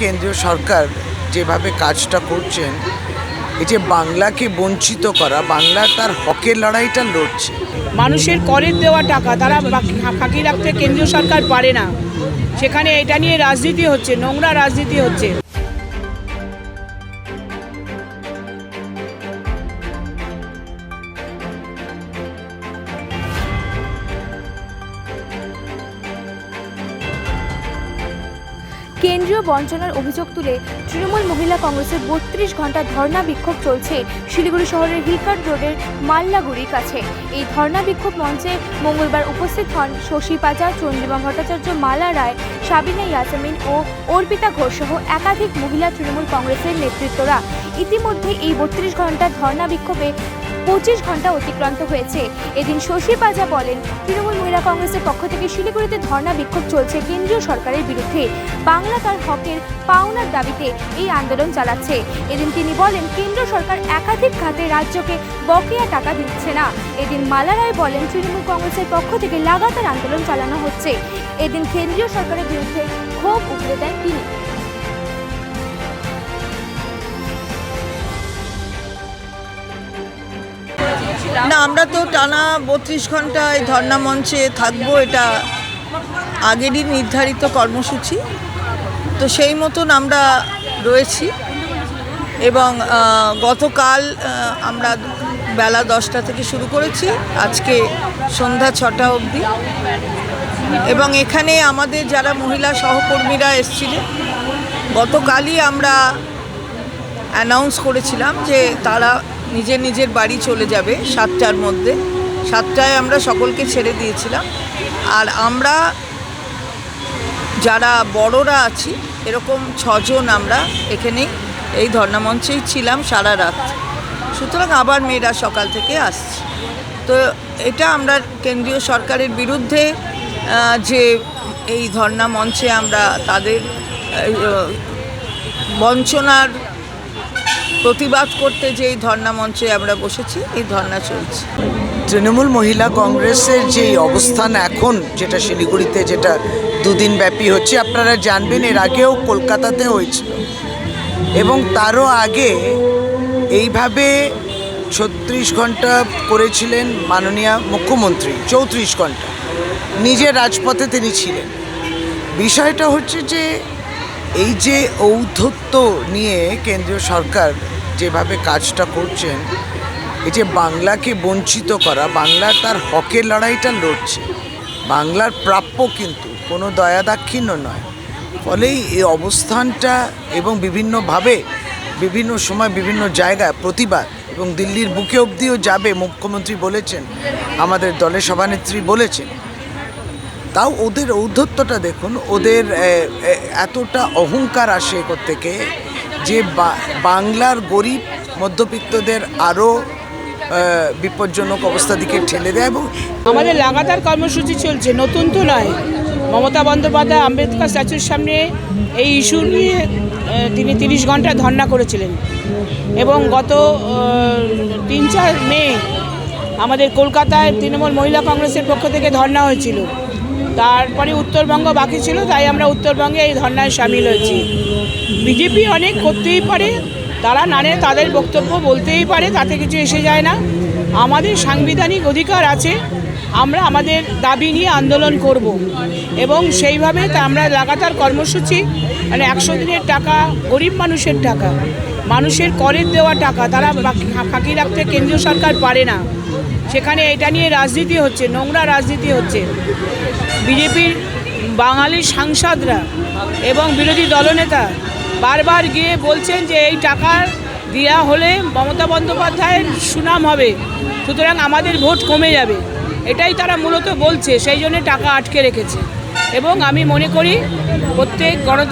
কেন্দ্রীয় সরকার যেভাবে কাজটা করছেন, এই যে বাংলাকে বঞ্চিত করা, বাংলা তার হকের লড়াইটা লড়ছে। মানুষের করের দেওয়া টাকা তারা ফাঁকি রাখতে কেন্দ্রীয় সরকার পারে না। সেখানে এটা নিয়ে রাজনীতি হচ্ছে, নোংরা রাজনীতি হচ্ছে। কেন্দ্রীয় বঞ্চনার অভিযোগ তুলে তৃণমূল মহিলা কংগ্রেসের বত্রিশ ঘণ্টা ধর্ণা বিক্ষোভ চলছে শিলিগুড়ি শহরের হিলকার্ট রোডের মাল্লাগুড়ির কাছে। এই ধর্ণা বিক্ষোভ মঞ্চে মঙ্গলবার উপস্থিত হন শশী পাজা চন্দ্রিমা ভট্টাচার্য, মালা রায় সাবিনা ইয়াসমিন ও অর্পিতা ঘোষ সহ একাধিক মহিলা তৃণমূল কংগ্রেসের নেতৃত্বরা। ইতিমধ্যে এই বত্রিশ ঘণ্টা ধর্ণা বিক্ষোভে পঁচিশ ঘণ্টা অতিক্রান্ত হয়েছে। এদিন শশী পাজা বলেন, তৃণমূল মহিলা কংগ্রেসের পক্ষ থেকে শিলিগুড়িতে ধর্ণা বিক্ষোভ চলছে কেন্দ্রীয় সরকারের বিরুদ্ধে। বাংলা তার হকের পাওনার দাবিতে এই আন্দোলন চালাচ্ছে। এদিন তিনি বলেন, কেন্দ্র সরকার একাধিক খাতে রাজ্যকে বকেয়া টাকা দিচ্ছে না। এদিন মালা রায় বলেন, তৃণমূল কংগ্রেসের পক্ষ থেকে লাগাতার আন্দোলন চালানো হচ্ছে। এদিন কেন্দ্রীয় সরকারের বিরুদ্ধে ক্ষোভ উগড়ে দেন তিনি। না, আমরা তো টানা বত্রিশ ঘণ্টা এই ধর্ণা মঞ্চে থাকব, এটা আগেরই নির্ধারিত কর্মসূচি। তো সেই মতন আমরা রয়েছি এবং গতকাল আমরা বেলা দশটা থেকে শুরু করেছি, আজকে সন্ধ্যা ছটা অবধি। এবং এখানে আমাদের যারা মহিলা সহকর্মীরা এসেছিলেন, গতকালই আমরা অ্যানাউন্স করেছিলাম যে তারা নিজের নিজের বাড়ি চলে যাবে সাতটার মধ্যে। সাতটায় আমরা সকলকে ছেড়ে দিয়েছিলাম। আর আমরা যারা বড়রা আছি, এরকম ছজন আমরা এখানেই এই ধর্নামঞ্চেই ছিলাম সারা রাত। সুতরাং আবার মেয়েরা সকাল থেকে আসছে। তো এটা আমরা কেন্দ্রীয় সরকারের বিরুদ্ধে যে এই ধর্না মঞ্চে আমরা তাদের বঞ্চনার প্রতিবাদ করতে যে এই ধর্না মঞ্চে আমরা বসেছি, এই ধর্না চলছে। তৃণমূল মহিলা কংগ্রেসের যে অবস্থান এখন, যেটা শিলিগুড়িতে যেটা দুদিন ব্যাপী হচ্ছে, আপনারা জানবেন এর আগেও কলকাতাতে হয়েছিল। এবং তারও আগে এইভাবে ছত্রিশ ঘণ্টা করেছিলেন মাননীয় মুখ্যমন্ত্রী, চৌত্রিশ ঘণ্টা নিজের রাজপথে তিনি ছিলেন। বিষয়টা হচ্ছে যে, এই যে ঔদ্ধত্য নিয়ে কেন্দ্রীয় সরকার যেভাবে কাজটা করছেন, এই যে বাংলাকে বঞ্চিত করা বাংলা তার হকের লড়াইটা লড়ছে। বাংলার প্রাপ্য কিন্তু, কোনো দয়া দাক্ষিণ্য নয়। ফলেই এই অবস্থানটা এবং বিভিন্নভাবে, বিভিন্ন সময় বিভিন্ন জায়গায় প্রতিবাদ এবং দিল্লির বুকে অবধিও যাবে মুখ্যমন্ত্রী বলেছেন, আমাদের দলের সভানেত্রী বলেছেন। তাও ওদের ঔদ্ধত্যটা দেখুন, ওদের এতটা অহংকার আসে এ থেকে যে বাংলার গরিব মধ্যবিত্তদের আরও বিপজ্জনক অবস্থা দিকে ঠেলে দেয় এবং আমাদের লাগাতার কর্মসূচি চলছে, নতুন তো নয়। মমতা বন্দ্যোপাধ্যায় আম্বেদকর স্ট্যাচুর সামনে এই ইস্যু নিয়ে তিনি তিরিশ ঘণ্টা ধর্ণা করেছিলেন। এবং গত তিন চার মে আমাদের কলকাতায় তৃণমূল মহিলা কংগ্রেসের পক্ষ থেকে ধর্ণা হয়েছিল। তারপরে উত্তরবঙ্গ বাকি ছিল, তাই আমরা উত্তরবঙ্গে এই ধর্নায় সামিল হয়েছি। বিজেপি অনেক করতেই পারে, তারা নানে তাদের বক্তব্য বলতেই পারে, তাতে কিছু এসে যায় না। আমাদের সাংবিধানিক অধিকার আছে, আমরা আমাদের দাবি নিয়ে আন্দোলন করব। এবং সেইভাবে তা আমরা লাগাতার কর্মসূচি মানে একশো দিনের টাকা, গরিব মানুষের টাকা, মানুষের করের দেওয়া টাকা, তারা ফাঁকি রাখতে কেন্দ্রীয় সরকার পারে না। সেখানে এটা নিয়ে রাজনীতি হচ্ছে, নোংরা রাজনীতি হচ্ছে। বিজেপির বাঙালি সাংসদরা এবং বিরোধী দলনেতা বারবার গিয়ে বলছেন যে এই টাকা দেওয়া হলে মমতা বন্দ্যোপাধ্যায়ের সুনাম হবে, সুতরাং আমাদের ভোট কমে যাবে। এটাই তারা মূলত বলছে, সেই জন্য টাকা আটকে রেখেছে। এবং আমি মনে করি প্রত্যেক গণতান্ত্রিক